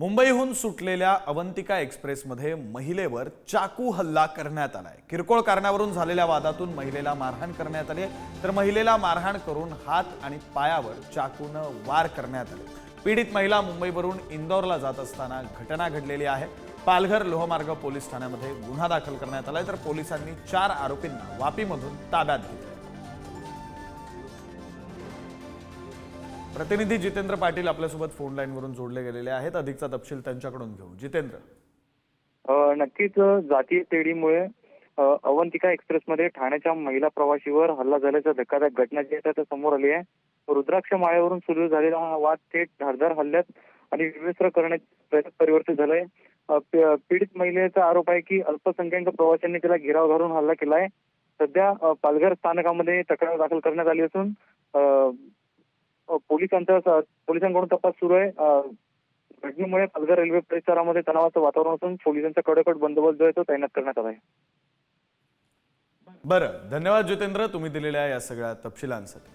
मुंबईहून सुटलेल्या अवंतिका एक्सप्रेसमध्ये महिलेवर चाकू हल्ला करण्यात आलाय. किरकोळ कारणावरून झालेल्या वादातून महिलेला मारहाण करण्यात आली आहे, तर महिलेला मारहाण करून हात आणि पायावर चाकूनं वार करण्यात आले. पीडित महिला मुंबईवरून इंदौरला जात असताना घटना घडलेली आहे. पालघर लोहमार्ग पोलीस ठाण्यामध्ये गुन्हा दाखल करण्यात आलाय. तर पोलिसांनी चार आरोपींना वापीमधून ताब्यात घेतलं प्रतिनिधी जितेंद्र पाटील आपल्यासोबत फोन लाईनवरून जोडले गेलेले आहेत. अधिकचा तपशील त्यांच्याकडून घेऊ. जितेंद्र. नक्कीच जातीय तेढीमुळे अवंतिका एक्सप्रेसमध्ये ठाण्याच्या महिला प्रवाशीवर हल्ला झाल्याच्या धक्कादायक घटना जी आहे त्या समोर आली आहे. रुद्राक्ष माळ्यावरून सुरू झालेला हा वाद थेट धारदार हल्ल्यात आणि विवेस्त्र करण्याचे परिवर्तित झालाय. पीडित महिलेचा आरोप आहे की अल्पसंख्याक प्रवाशांनी तिला घेराव घालून हल्ला केलाय. सध्या पालघर स्थानकामध्ये तक्रार दाखल करण्यात आली असून पोलिसांचा पोलिसांकडून तपास सुरू आहे. घटनेमुळे पालघर रेल्वे परिसरामध्ये तणावाचं वातावरण असून पोलिसांचा कडकड बंदोबस्त जो आहे तो तैनात करण्यात आला आहे. बरं. धन्यवाद जितेंद्र. तुम्ही दिलेल्या या सगळ्या तपशिलांसाठी.